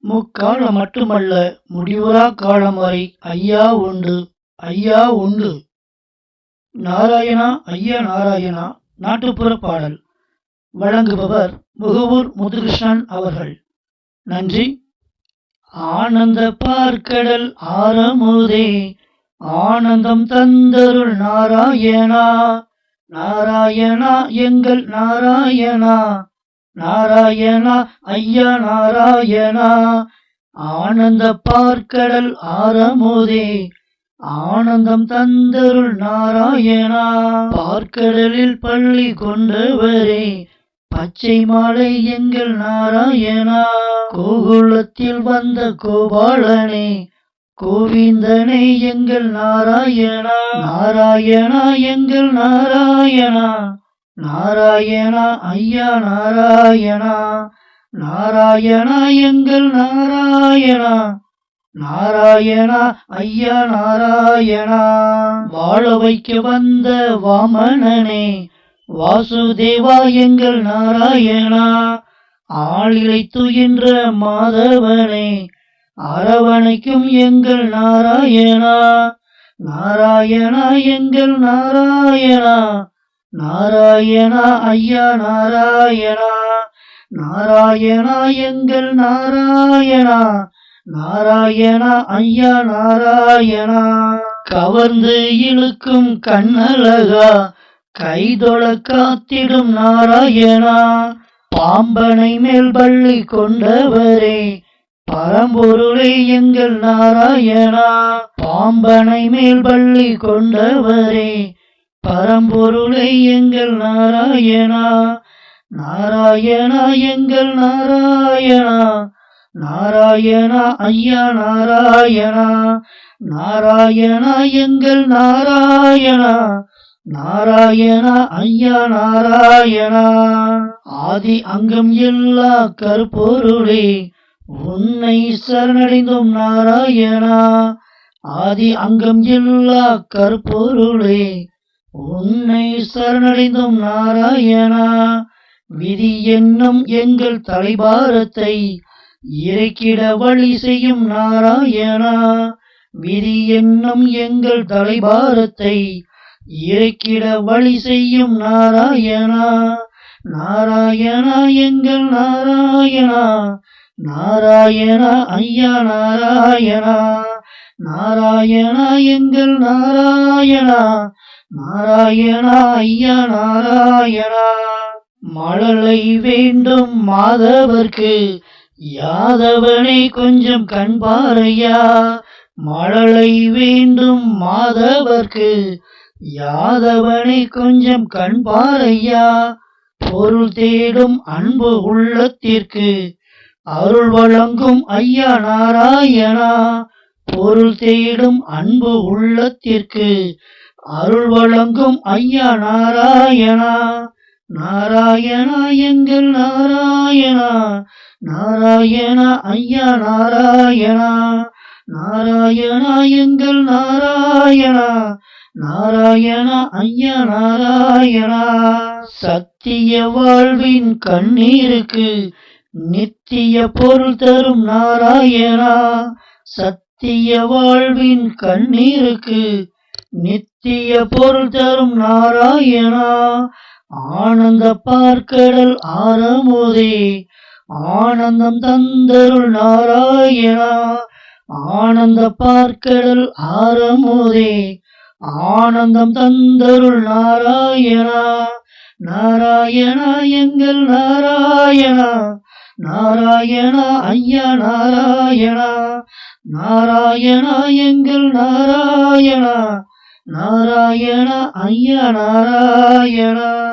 முக்காலம் மட்டுமல்ல முடிவுறா காலம் வரை ஐயா உண்டு ஐயா உண்டு. நாராயணா ஐயா நாராயணா நாட்டுப்புற பாடல். வழங்குபவர் முகவூர் முத்துகிருஷ்ணன் அவர்கள். நன்றி. ஆனந்த பார்க்கடல் ஆரமுதே ஆனந்தம் தந்தருள் நாராயணா நாராயணா எங்கள் நாராயணா. நாராயணா ஐயா நாராயணா. ஆனந்த பார்க்கடல் ஆரமோதே. ஆனந்தம் தந்தருள் நாராயணா. பார்க்கடலில் பள்ளி கொண்டவரே. பச்சை மாலை எங்கள் நாராயணா. கோகுலத்தில் வந்த கோபாலனே. கோவிந்தனே எங்கள் நாராயணா. நாராயணா எங்கள் நாராயணா. நாராயணா ஐயா நாராயணா நாராயணா எங்கள் நாராயணா நாராயணா ஐயா நாராயணா. வாழ வைக்க வந்த வாமணனே வாசுதேவா எங்கள் நாராயணா ஆளிலை துயின்ற மாதவனே அரவணைக்கும் எங்கள் நாராயணா நாராயணா எங்கள் நாராயணா நாராயணா ஐயா நாராயணா. நாராயணா எங்கள் நாராயணா. நாராயணா ஐயா நாராயணா. கவர்ந்து இழுக்கும் கண்ணழகா கைதொழ காத்திடும் நாராயணா. பாம்பனை மேல் பள்ளி கொண்டவரே பரம்பொருளே எங்கள் நாராயணா. பாம்பனை மேல் பள்ளி கொண்டவரே பரம்பொருளை எங்கள் நாராயணா நாராயணா எங்கள் நாராயணா நாராயணா ஐயா நாராயணா நாராயணா எங்கள் நாராயணா நாராயணா ஐயா நாராயணா. ஆதி அங்கம் எல்லா கருப்பொருளே உன்னை சரணடைந்தோம் நாராயணா. ஆதி அங்கம் எல்லா கருப்பொருளே உன்னை சரணடைந்தோம் நாராயணா விதி என்னும் எங்கள் தலைபாரத்தை இறக்கிட வழி செய்யும் நாராயணா விதி என்னும் எங்கள் தலைபாரத்தை இறக்கிட வழி செய்யும் நாராயணா. நாராயணா எங்கள் நாராயணா நாராயணா ஐயா நாராயணா. நாராயணா எங்கள் நாராயணா நாராயணா ஐயா நாராயணா மழலை வேண்டும் மாதவர்க்கு யாதவனை கொஞ்சம் கண்பாரையா மழலை வேண்டும் மாதவர்க்கு யாதவனை கொஞ்சம் கண்பாரையா பொருள் தேடும் அன்பு உள்ளத்திற்கு அருள் வழங்கும் ஐயா நாராயணா பொருள் தேடும் அன்பு உள்ளத்திற்கு அருள் வழங்கும் ஐயா நாராயணா. நாராயணா எங்கள் நாராயணா. நாராயணா ஐயா நாராயணா. நாராயணா எங்கள் நாராயணா. நாராயணா ஐயா நாராயணா. சத்திய வாழ்வின் கண்ணீருக்கு நித்திய பொருள் தரும் நாராயணா. சத்திய வாழ்வின் கண்ணீருக்கு நித்திய பொருள் தரும் நாராயணா. ஆனந்த பார்க்கடல் ஆரமுதே. ஆனந்தம் தந்தருள் நாராயணா. ஆனந்த பார்க்கடல் ஆரமுதே. ஆனந்தம் தந்தருள் நாராயணா. நாராயணா எங்கள் நாராயணா. நாராயணா ஐயா நாராயணா. நாராயணா எங்கள் நாராயணா. நாராயண ஐயா நாராயணா.